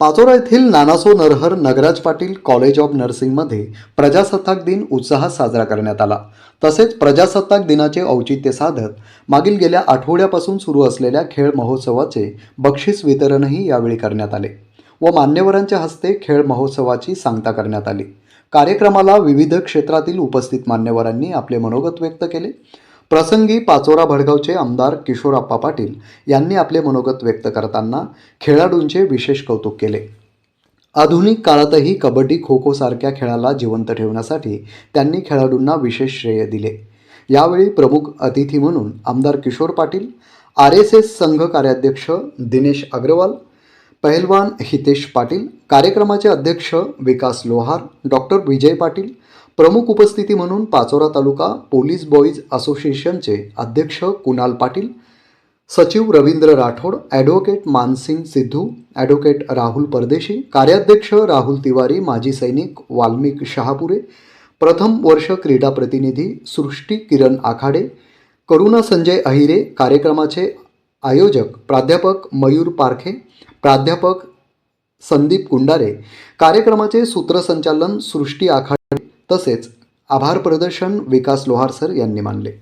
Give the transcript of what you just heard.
पाचोरा येथील Nanaso Narhar Nagraj Patil college of नर्सिंगमध्ये प्रजासत्ताक दिन उत्साहात साजरा करण्यात आला. तसेच प्रजासत्ताक दिनाचे औचित्य साधत मागील गेल्या आठवड्यापासून सुरू असलेल्या खेळ महोत्सवाचे बक्षीस वितरणही यावेळी करण्यात आले व मान्यवरांच्या हस्ते खेळ महोत्सवाची सांगता करण्यात आली. कार्यक्रमाला विविध क्षेत्रातील उपस्थित मान्यवरांनी आपले मनोगत व्यक्त केले. प्रसंगी पाचोरा भडगावचे आमदार किशोरप्पा पाटील यांनी आपले मनोगत व्यक्त करताना खेळाडूंचे विशेष कौतुक केले. आधुनिक काळातही कबड्डी खो खो सारख्या खेळाला जिवंत ठेवण्यासाठी त्यांनी खेळाडूंना विशेष श्रेय दिले. यावेळी प्रमुख अतिथी म्हणून आमदार Kishor Patil R S S संघ कार्याध्यक्ष दिनेश अग्रवाल पहिलवान हितेश पाटील कार्यक्रमाचे अध्यक्ष विकास लोहार डॉक्टर विजय पाटील प्रमुख उपस्थिती म्हणून पाचोरा तालुका पोलीस बॉईज असोसिएशनचे अध्यक्ष कुणाल पाटील सचिव रवींद्र राठोड ॲडव्होकेट मानसिंग सिद्धू ॲडव्होकेट राहुल परदेशी कार्याध्यक्ष राहुल तिवारी माजी सैनिक वाल्मिक शहापुरे प्रथम वर्ष क्रीडा प्रतिनिधी सृष्टी किरण आखाडे करुणा संजय अहिरे कार्यक्रमाचे आयोजक प्राध्यापक मयूर पारखे प्राध्यापक संदीप कुंडारे कार्यक्रमाचे सूत्रसंचालन सृष्टी आखाडे तसेच आभार प्रदर्शन विकास लोहार सर यांनी मानले.